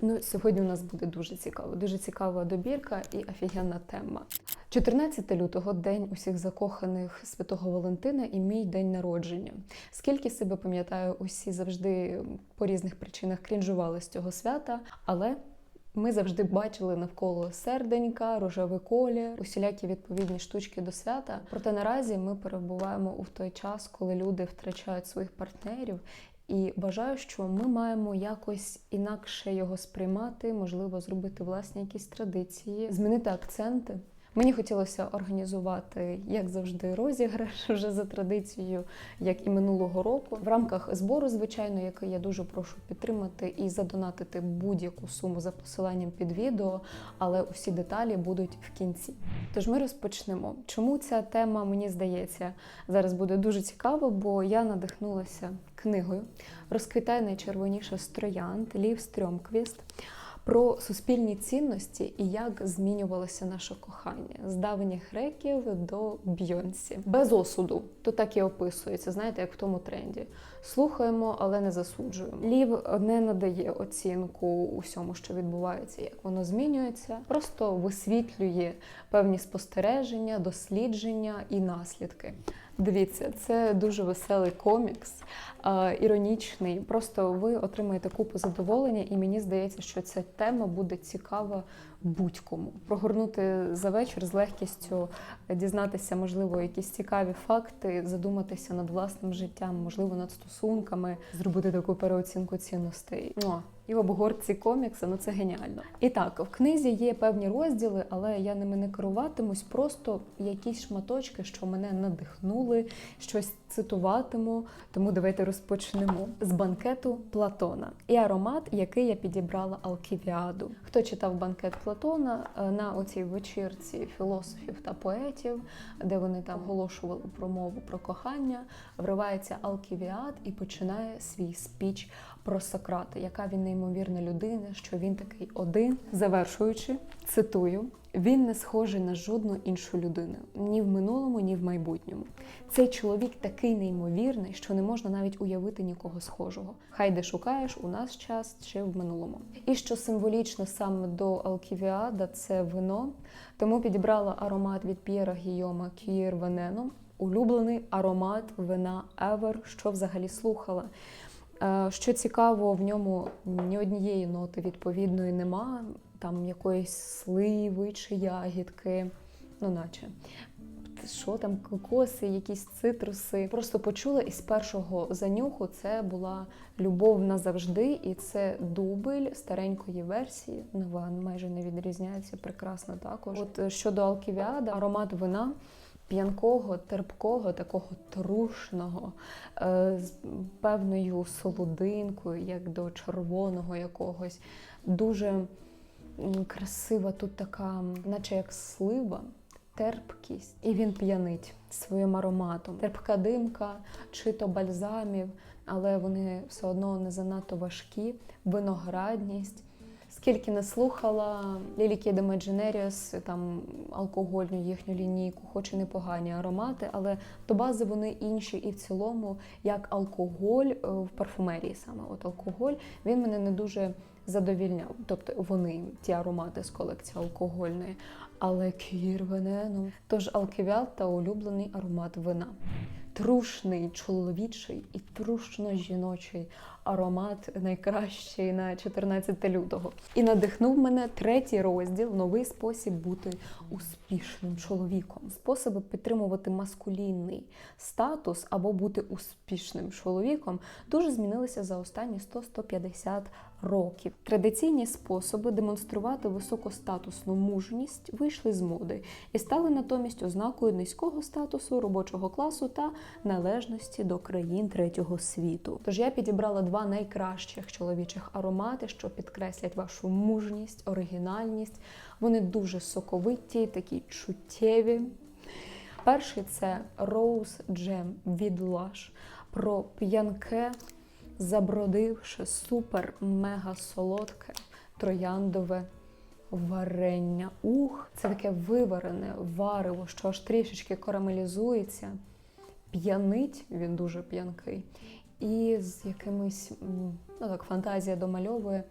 Ну, сьогодні у нас буде дуже цікаво. Дуже цікава добірка і офігенна тема. 14 лютого день усіх закоханих Святого Валентина і мій день народження. Скільки себе пам'ятаю, усі завжди по різних причинах крінжували з цього свята, але ми завжди бачили навколо серденька, рожевий колір, усілякі відповідні штучки до свята. Проте наразі ми перебуваємо у той час, коли люди втрачають своїх партнерів. І вважаю, що ми маємо якось інакше його сприймати, можливо, зробити власні якісь традиції, змінити акценти. Мені хотілося організувати, як завжди, розіграш вже за традицією, як і минулого року, в рамках збору, звичайно, який я дуже прошу підтримати і задонатити будь-яку суму за посиланням під відео, але усі деталі будуть в кінці. Тож ми розпочнемо. Чому ця тема мені здається зараз буде дуже цікаво, бо я надихнулася книгою Розквітає найчервоніше з Лів Стрьомквіст про суспільні цінності і як змінювалося наше кохання з давніх греків до бьонсі. Без осуду. То так і описується, знаєте, як в тому тренді. Слухаємо, але не засуджуємо. Лів не надає оцінку усьому, що відбувається, як воно змінюється, просто висвітлює певні спостереження, дослідження і наслідки. Дивіться, це дуже веселий комікс, іронічний. Просто ви отримаєте купу задоволення, і мені здається, що ця тема буде цікава будь-кому. Прогорнути за вечір з легкістю, дізнатися, можливо, якісь цікаві факти, задуматися над власним життям, можливо, над стосунками, зробити таку переоцінку цінностей. І в обгорці комікса, ну це геніально. І так, в книзі є певні розділи, але я ними не керуватимусь, просто якісь шматочки, що мене надихнули, щось цитуватиму. Тому давайте розпочнемо з банкету Платона і аромат, який я підібрала Алківіаду. Хто читав банкет Платона е, на оцій вечірці філософів та поетів, де вони там оголошували промову про кохання, вривається Алківіад і починає свій спіч про Сократа, яка він неймовірна людина, що він такий один. Завершуючи, цитую: він не схожий на жодну іншу людину ні в минулому, ні в майбутньому. Цей чоловік такий неймовірний, що не можна навіть уявити нікого схожого. Хай де шукаєш у нас час чи в минулому. І що символічно саме до Алківіада, це вино, тому підібрала аромат від П'єра Гійома Кюєр Вененом. Улюблений аромат вина Ever, що взагалі слухала. Е, Що цікаво, в ньому ні однієї ноти відповідної нема, там якоїсь сливи чи ягідки, ну наче. Що там, кокоси, якісь цитруси. Просто почула і з першого занюху це була любов назавжди, і це дубль старенької версії. Нова майже не відрізняється, прекрасно також. От е, щодо Алківіада, аромат вина п'янкого, терпкого, такого трушного, е, з певною солодинкою, як до червоного якогось. Дуже красива тут така, наче як слива. Терпкість, і він п'янить своїм ароматом. Терпка димка, чи то бальзамів, але вони все одно не занадто важкі, виноградність. Скільки не слухала Лілі Кіда Медженеріас, там алкогольну їхню лінійку, хоч і непогані аромати, але до бази вони інші. І в цілому, як алкоголь е, в парфумерії саме, от алкоголь, він мене не дуже задовільняв. Тобто вони ті аромати з колекції алкогольної, але кір венену. Тож алківіат та улюблений аромат вина. Трушний чоловічий і трушно жіночий аромат найкращий на 14 лютого. І надихнув мене третій розділ новий спосіб бути успішним чоловіком. Способи підтримувати маскулінний статус або бути успішним чоловіком дуже змінилися за останні 100-150 років. Традиційні способи демонструвати високостатусну мужність вийшли з моди і стали натомість ознакою низького статусу робочого класу та належності до країн третього світу. Тож я підібрала два найкращих чоловічих аромати, що підкреслять вашу мужність, оригінальність. Вони дуже соковиті, такі чуттєві. Перший це Rose Jam від Lush про п'янке, забродивши супер мега солодке трояндове варення. Ух, це таке виварене варево, що аж трішечки карамелізується. П'янить, він дуже п'янкий, і з якимись ну так фантазія домальовує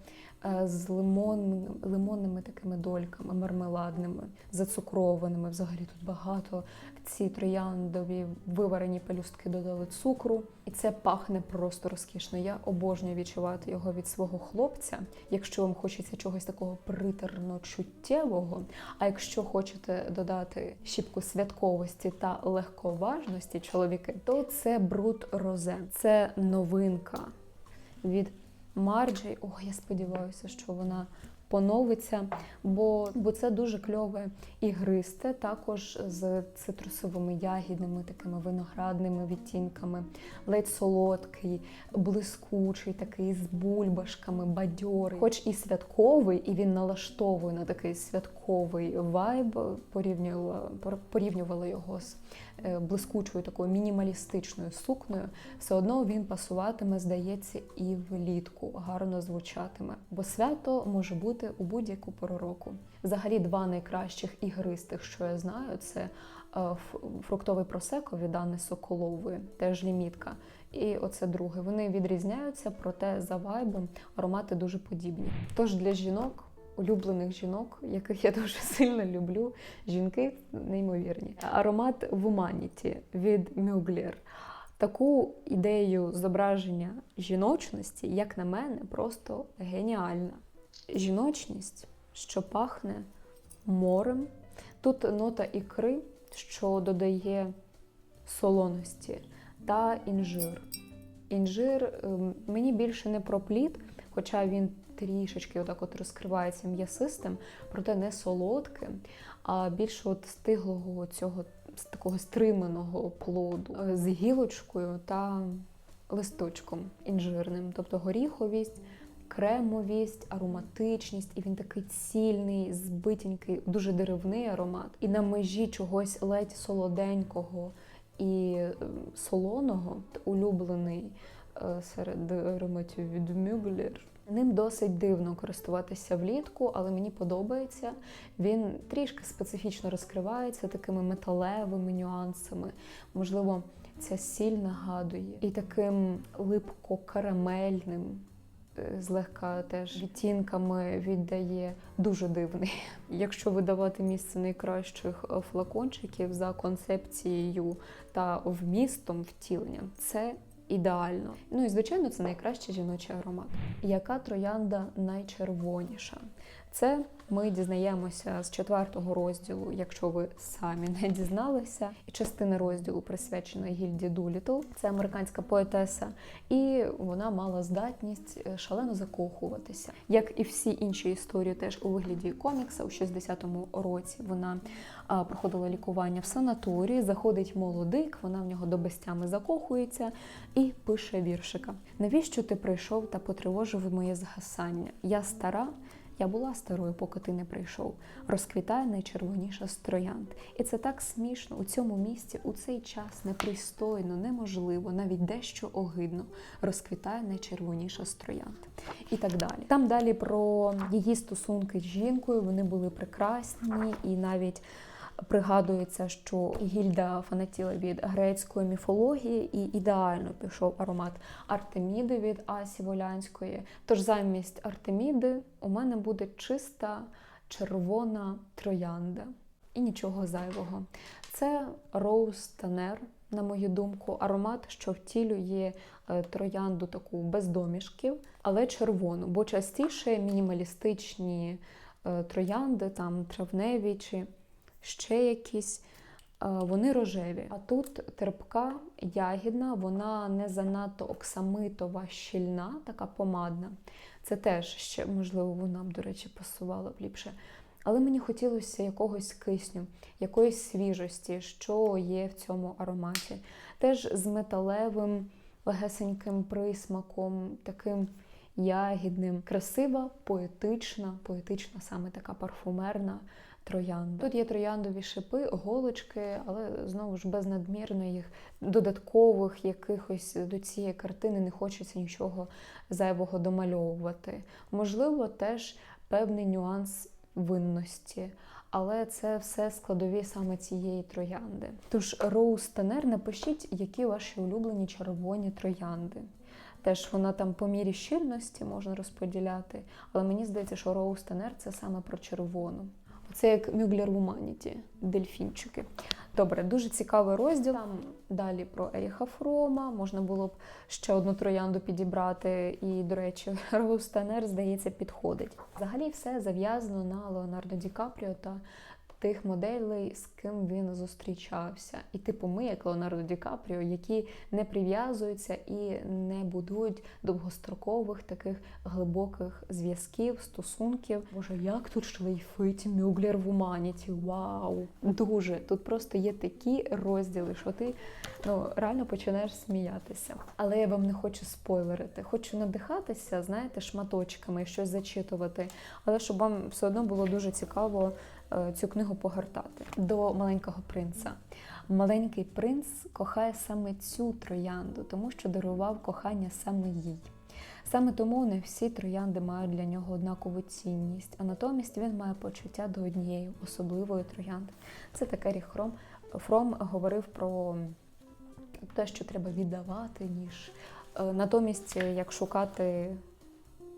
е, з лимон, лимонними такими дольками, мармеладними, зацукрованими. Взагалі тут багато ці трояндові виварені пелюстки додали цукру, і це пахне просто розкішно. Я обожнюю відчувати його від свого хлопця. Якщо вам хочеться чогось такого притерно-чуттєвого, а якщо хочете додати щіпку святковості та легковажності чоловіки, то це бруд розе. Це новинка від Марджі. Ох, я сподіваюся, що вона поновиться, бо, бо це дуже кльове ігристе, також з цитрусовими ягідними, такими виноградними відтінками, ледь солодкий, блискучий, такий з бульбашками, бадьорий, хоч і святковий, і він налаштовує на такий святковий вайб. Порівнювала, порівнювала його з блискучою такою мінімалістичною сукнею, все одно він пасуватиме, здається, і влітку гарно звучатиме. Бо свято може бути у будь-яку пору року. Взагалі, два найкращих ігристих, що я знаю, це е, фруктовий просеко від Анни Соколової, теж лімітка. І оце друге. Вони відрізняються, проте за вайбом аромати дуже подібні. Тож для жінок. Улюблених жінок, яких я дуже сильно люблю, жінки неймовірні. Аромат Вуманіті від Мюглєр. Таку ідею зображення жіночності, як на мене, просто геніальна. Жіночність, що пахне морем. Тут нота ікри, що додає солоності, та інжир. Інжир ем, мені більше не про плід, хоча він трішечки отак от розкривається м'ясистим, проте не солодким, а більше от стиглого цього такого стриманого плоду е, з гілочкою та листочком інжирним, тобто горіховість. Кремовість, ароматичність, і він такий цільний, збитенький, дуже деревний аромат. І на межі чогось ледь солоденького і е, солоного, улюблений е, серед ароматів від Мюглер. Ним досить дивно користуватися влітку, але мені подобається. Він трішки специфічно розкривається такими металевими нюансами. Можливо, ця сіль нагадує і таким липко-карамельним, е, злегка теж відтінками віддає дуже дивний. Якщо видавати місце найкращих е, флакончиків за концепцією та вмістом втілення, це ідеально. Ну і звичайно, це найкращий жіночий аромат. Яка троянда найчервоніша? Це ми дізнаємося з четвертого розділу, якщо ви самі не дізналися. І частина розділу присвячена Гільді Дулітл. Це американська поетеса, і вона мала здатність е, шалено закохуватися. Як і всі інші історії, теж у вигляді комікса у 60-му році вона проходила лікування в санаторії, заходить молодик, вона в нього до безтями закохується і пише віршика: Навіщо ти прийшов та потривожив моє згасання? Я стара. Я була старою, поки ти не прийшов. Розквітає найчервоніша з. І це так смішно у цьому місці, у цей час непристойно, неможливо, навіть дещо огидно. Розквітає найчервоніша з. І так далі. Там далі про її стосунки з жінкою. Вони були прекрасні і навіть. Пригадується, що Гільда фанатіла від грецької міфології і ідеально пішов аромат Артеміди від Асі Волянської. Тож замість Артеміди у мене буде чиста червона троянда і нічого зайвого. Це Роуз Танер, на мою думку, аромат, що втілює е, троянду таку без домішків, але червону, бо частіше мінімалістичні е, троянди, там травневі чи ще якісь, е, вони рожеві. А тут терпка, ягідна, вона не занадто оксамитова, щільна, така помадна. Це теж ще, можливо, вона б, до речі, пасувала б ліпше. Але мені хотілося якогось кисню, якоїсь свіжості, що є в цьому ароматі. Теж з металевим, легесеньким присмаком, таким ягідним, красива, поетична, поетична, саме така парфумерна троянда. Тут є трояндові шипи, голочки, але знову ж без надмірних додаткових якихось до цієї картини не хочеться нічого зайвого домальовувати. Можливо, теж певний нюанс винності. Але це все складові саме цієї троянди. Тож, Роуз Танер, напишіть, які ваші улюблені червоні троянди. Теж вона там по мірі щільності можна розподіляти, але мені здається, що Роуз Тенер це саме про червону. Це як Мюглер Humanity, дельфінчики. Добре, дуже цікавий розділ. Там далі про Еріха Фрома. Можна було б ще одну троянду підібрати. І, до речі, Роуз здається, підходить. Взагалі все зав'язано на Леонардо Ді Капріо та тих моделей, з ким він зустрічався. І типу, ми, як Леонардо Ді Капріо, які не прив'язуються і не будують довгострокових таких глибоких зв'язків, стосунків. Боже, як тут шлейфить Мюглер в Уманіті? Вау! Дуже тут просто є такі розділи, що ти ну реально починаєш сміятися. Але я вам не хочу спойлерити. Хочу надихатися, знаєте, шматочками, щось зачитувати, але щоб вам все одно було дуже цікаво цю книгу погортати. До маленького принца. Маленький принц кохає саме цю троянду, тому що дарував кохання саме їй. Саме тому не всі троянди мають для нього однакову цінність, а натомість він має почуття до однієї особливої троянди. Це таке Ріхром. Фром говорив про те, що треба віддавати, ніж е, натомість, як шукати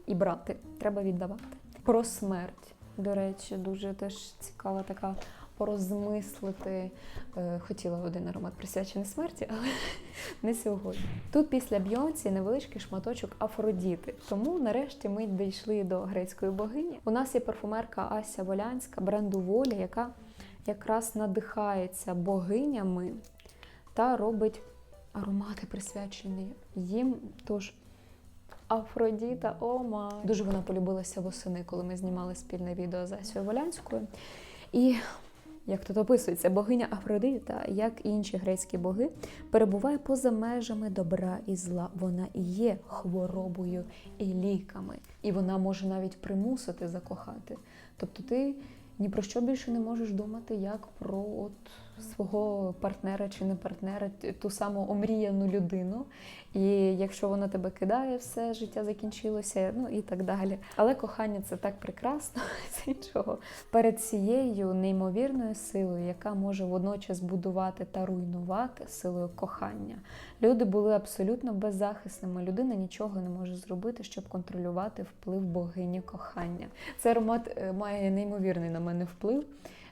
і брати, треба віддавати. Про смерть, до речі, дуже теж цікава така порозмислити. Е, Хотіла один аромат присвячений смерті, але не сьогодні. Тут після Бйонсі невеличкий шматочок Афродіти. Тому нарешті ми дійшли до грецької богині. У нас є парфумерка Ася Волянська бренду Воля, яка якраз надихається богинями та робить аромати присвячені їм. Тож Афродіта, о май! Дуже вона полюбилася восени, коли ми знімали спільне відео з Асією Волянською. І як тут описується, богиня Афродита, як і інші грецькі боги, перебуває поза межами добра і зла. Вона і є хворобою і ліками, і вона може навіть примусити закохати. Тобто ти ні про що більше не можеш думати, як про от свого партнера чи не партнера, ту саму омріяну людину. І якщо вона тебе кидає, все життя закінчилося, ну і так далі. Але кохання це так прекрасно з іншого. Перед цією неймовірною силою, яка може водночас будувати та руйнувати силою кохання. Люди були абсолютно беззахисними. Людина нічого не може зробити, щоб контролювати вплив богині кохання. Цей аромат е, має неймовірний на мене вплив,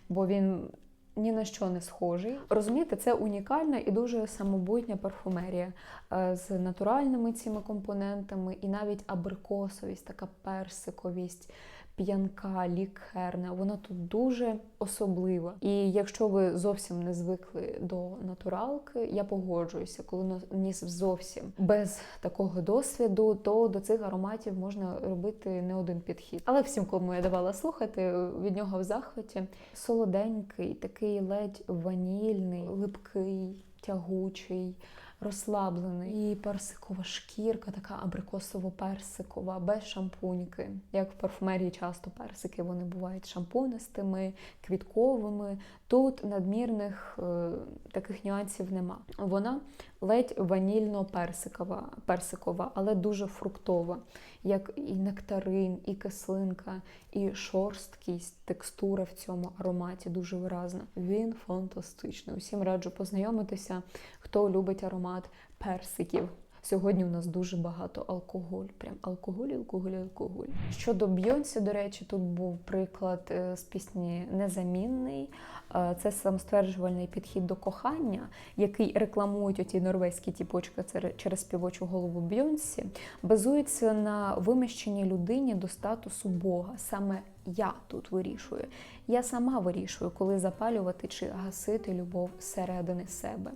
бо він ні на що не схожий. Розумієте, це унікальна і дуже самобутня парфумерія е, з натуральними цими компонентами, і навіть абрикосовість, така персиковість. П'янка, лікерна, вона тут дуже особлива. І якщо ви зовсім не звикли до натуралки, я погоджуюся, коли ніс зовсім без такого досвіду, то до цих ароматів можна робити не один підхід. Але всім, кому я давала слухати, від нього в захваті солоденький, такий ледь ванільний, липкий, тягучий розслаблений. І персикова шкірка, така абрикосово-персикова, без шампуньки. Як в парфумерії часто персики вони бувають шампунистими, квітковими. Тут надмірних е, таких нюансів нема. Вона ледь ванільно-персикова, персикова, але дуже фруктова, як і нектарин, і кислинка, і шорсткість, текстура в цьому ароматі дуже виразна. Він фантастичний. Усім раджу познайомитися, хто любить аромат персиків. Сьогодні у нас дуже багато алкоголь. Прям алкоголь, алкоголь, алкоголь. Щодо Бйонсі, до речі, тут був приклад е, з пісні Незамінний. Е, це самостверджувальний підхід до кохання, який рекламують оті норвезькі тіпочки через співочу голову Бйонсі, базується на виміщенні людині до статусу Бога. Саме я тут вирішую. Я сама вирішую, коли запалювати чи гасити любов зсередини себе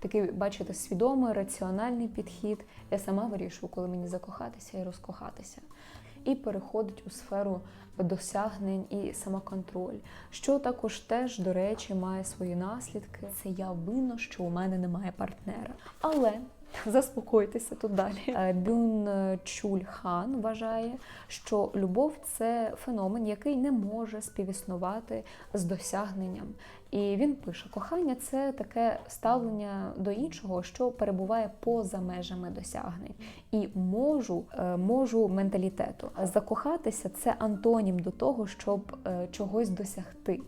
такий, бачите, свідомий, раціональний підхід. Я сама вирішую, коли мені закохатися і розкохатися. І переходить у сферу досягнень і самоконтроль, що також теж, до речі, має свої наслідки. Це я винно, що у мене немає партнера. Але Заспокойтеся тут далі. Е, Бюн Чуль Хан вважає, що любов це феномен, який не може співіснувати з досягненням. І він пише: кохання це таке ставлення до іншого, що перебуває поза межами досягнень. І можу, е, можу менталітету. Закохатися це антонім до того, щоб е, чогось досягти.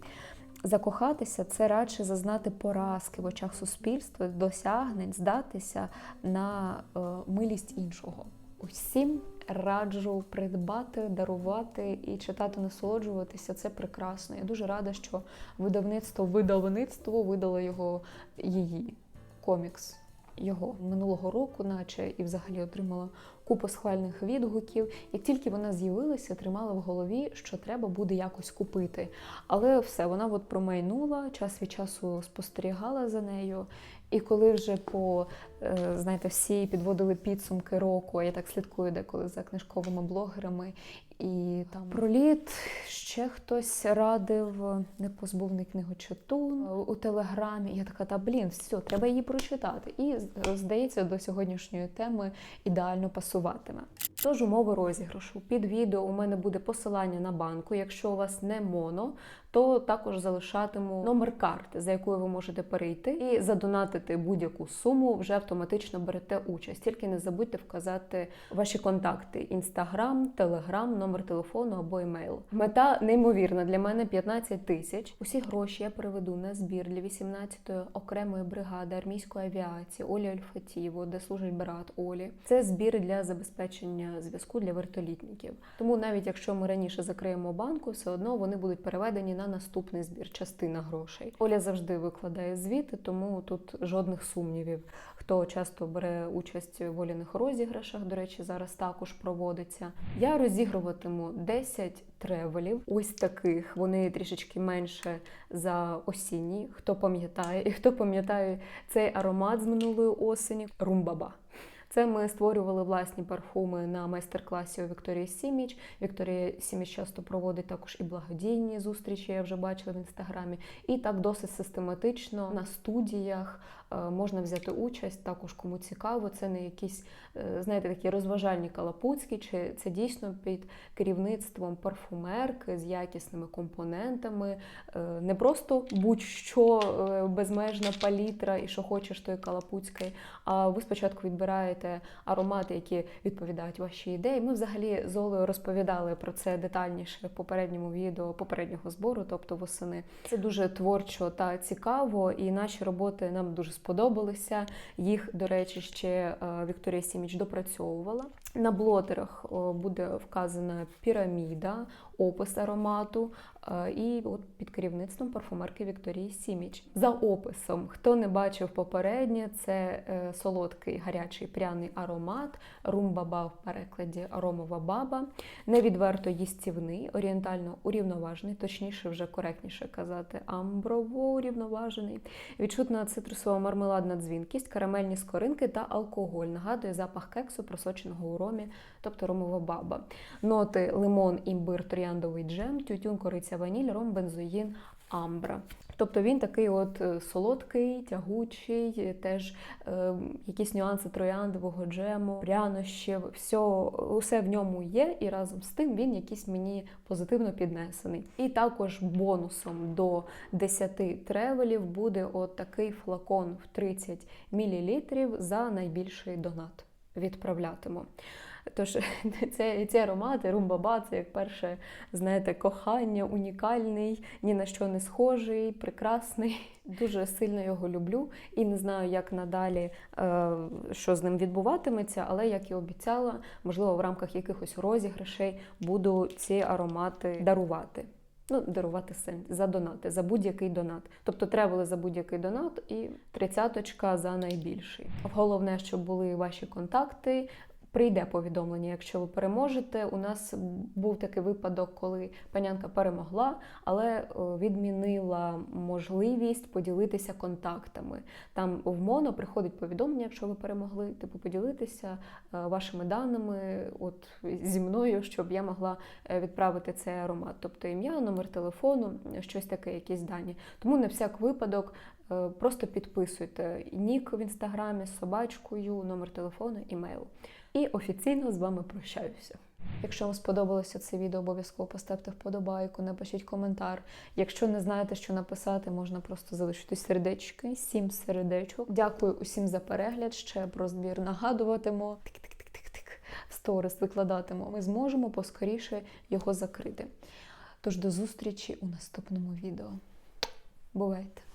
Закохатися це радше зазнати поразки в очах суспільства, досягнень, здатися на е, милість іншого. Усім раджу придбати, дарувати і читати, насолоджуватися. Це прекрасно. Я дуже рада, що видавництво видавництво видало його її комікс. Його минулого року, наче і взагалі отримала купу схвальних відгуків. Як тільки вона з'явилася, тримала в голові, що треба буде якось купити. Але все, вона от промайнула, час від часу спостерігала за нею. І коли вже по е, знаєте, всі підводили підсумки року, я так слідкую деколи за книжковими блогерами. І там проліт ще хтось радив непозбувний книгочатун у телеграмі. Я така, та блін, все, треба її прочитати. І здається, до сьогоднішньої теми ідеально пасуватиме. Тож умови розіграшу. Під відео у мене буде посилання на банку. Якщо у вас не моно, то також залишатиму номер карти, за якою ви можете перейти, і задонатити будь-яку суму вже автоматично берете участь. Тільки не забудьте вказати ваші контакти: інстаграм, телеграм, номер телефону або емейл. Мета неймовірна для мене 15 тисяч. Усі гроші я переведу на збір для 18-ї окремої бригади армійської авіації Олі Альфатіво, де служить брат Олі. Це збір для забезпечення зв'язку для вертолітників. Тому навіть якщо ми раніше закриємо банку, все одно вони будуть переведені на наступний збір, частина грошей. Оля завжди викладає звіти, тому тут жодних сумнівів. Хто часто бере участь в воліних розіграшах, до речі, зараз також проводиться. Я розігруватиму 10 тревелів, ось таких. Вони трішечки менше за осінні. Хто пам'ятає, і хто пам'ятає цей аромат з минулої осені румбаба. Це ми створювали власні парфуми на майстер-класі у Вікторії Сіміч. Вікторія Сіміч часто проводить також і благодійні зустрічі, я вже бачила в інстаграмі. І так досить систематично на студіях е, можна взяти участь. Також кому цікаво, це не якісь, е, знаєте, такі розважальні калапуцькі, чи це дійсно під керівництвом парфумерки з якісними компонентами, е, не просто будь-що безмежна палітра і що хочеш, то і калапуцький, а ви спочатку відбираєте шукаєте аромати, які відповідають вашій ідеї. Ми взагалі з Олею розповідали про це детальніше в попередньому відео попереднього збору, тобто восени. Це дуже творчо та цікаво, і наші роботи нам дуже сподобалися. Їх, до речі, ще е, Вікторія Сіміч допрацьовувала. На блотерах буде вказана піраміда, опис аромату, е, і от під керівництвом парфумерки Вікторії Сіміч. За описом, хто не бачив попереднє, це е, солодкий гарячий пряний аромат, румбаба в перекладі аромова баба, невідверто їстівний, орієнтально урівноважений, точніше, вже коректніше казати, амброво урівноважений, відчутна цитрусова мармеладна дзвінкість, карамельні скоринки та алкоголь. Нагадує запах кексу, просоченого у ромі, тобто ромова баба. Ноти лимон, імбир, трояндовий джем, тютюн, кориця, ваніль, ром, бензоїн, амбра. Тобто він такий от е, солодкий, тягучий, теж е, якісь нюанси трояндового джему, прянощів, все, усе в ньому є, і разом з тим він якийсь мені позитивно піднесений. І також бонусом до 10 тревелів буде от такий флакон в 30 мл за найбільший донат. Відправлятиму. Тож це, ці аромати, румбаба, це як перше, знаєте, кохання, унікальний, ні на що не схожий, прекрасний. Дуже сильно його люблю і не знаю, як надалі, е, що з ним відбуватиметься, але як і обіцяла, можливо, в рамках якихось розіграшей буду ці аромати дарувати. Ну, дарувати сенс за донати, за будь-який донат. Тобто тревели за будь-який донат і тридцяточка за найбільший. Головне, щоб були ваші контакти, прийде повідомлення, якщо ви переможете. У нас був такий випадок, коли панянка перемогла, але відмінила можливість поділитися контактами. Там в МОНО приходить повідомлення, якщо ви перемогли, типу поділитися е, вашими даними, от зі мною, щоб я могла е, відправити цей аромат, тобто ім'я, номер телефону, щось таке, якісь дані. Тому на всяк випадок. Е, просто підписуйте нік в інстаграмі з собачкою, номер телефону, імейл. І офіційно з вами прощаюся. Якщо вам сподобалося це відео, обов'язково поставте вподобайку, напишіть коментар. Якщо не знаєте, що написати, можна просто залишити сердечки, сім сердечок. Дякую усім за перегляд. Ще про збір нагадуватимо. Тик-тик-тик-тик-тик. Сторис викладатимо. Ми зможемо поскоріше його закрити. Тож до зустрічі у наступному відео. Бувайте!